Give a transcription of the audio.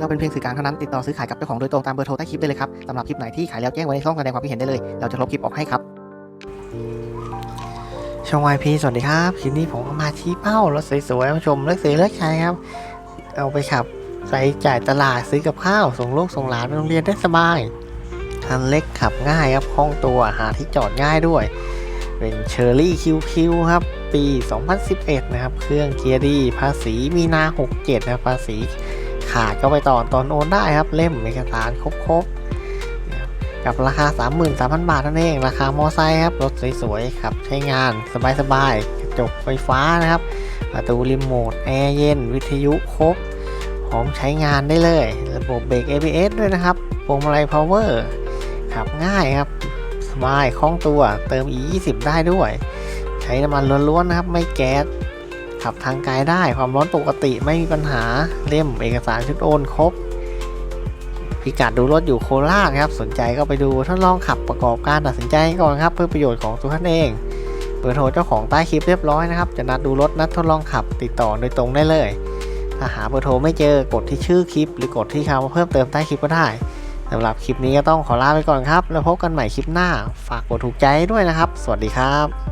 เราเป็นเพียงสื่อกลางเท่านั้นติดต่อซื้อขายกับเจ้าของโดยตรงตามเบอร์โทรใต้คลิปได้เลยครับสำหรับคลิปไหนที่ขายแล้วแจ้งไว้ในช่องแสดงความคิดเห็นได้เลย เราจะลบคลิปออกให้ครับช่องวายพีสวัสดีครับคลิปนี้ผมก็มาชี้เป้ารถสวยๆมาชมเลือกซื้อเลือกใช้ครับ เอาไปขับใส่จ่ายตลาดซื้อกับข้าวส่งลูกส่งหลานไปโรงเรียนได้สบายคันเล็กขับง่ายครับคล่องตัวหาที่จอดง่ายด้วย เป็นเชอร์รี่คิวคิวครับ ปี 2011 นะครับ เครื่องเกียร์ดี ภาษีมีนา 67 นะภาษี ขาดก็ไปต่อตอนโอนได้ครับเล่มเอกสารครบๆนะครบกับราคา 33,000 บาทนั่นเอง ราคามอไซค์ครับ รถสวยๆครับ ใช้งานสบายๆกระจกไฟฟ้านะครับ ประตูรีโมทแอร์เย็น วิทยุครบพร้อมใช้งานได้เลย ระบบเบรก ABS ด้วยนะครับพวงมาลัยพาวเวอร์ขับง่ายครับสบายคล่องตัวเติม E20 ได้ด้วย ใช้น้ำมันล้วนๆนะครับ ไม่แก๊ส ขับทางไกลได้ความร้อนปกติไม่มีปัญหาเล่มเอกสารชุดโอนครบ พิกัดดูรถอยู่โคราชครับ สนใจก็ไปดูทดลองขับประกอบการตัดสินใจก่อนครับ เพื่อประโยชน์ของตัวท่านเองเบอร์โทรเจ้าของใต้คลิปเรียบร้อยนะครับ จะนัดดูรถนัดทดลองขับติดต่อโดยตรงได้เลย ถ้าหาเบอร์โทรไม่เจอกดที่ชื่อคลิป หรือกดที่คำว่าเพิ่มเติมใต้คลิปก็ได้สำหรับคลิปนี้ก็ต้องขอลาไปก่อนครับ แล้วพบกันใหม่คลิปหน้า ฝากกดถูกใจด้วยนะครับ สวัสดีครับ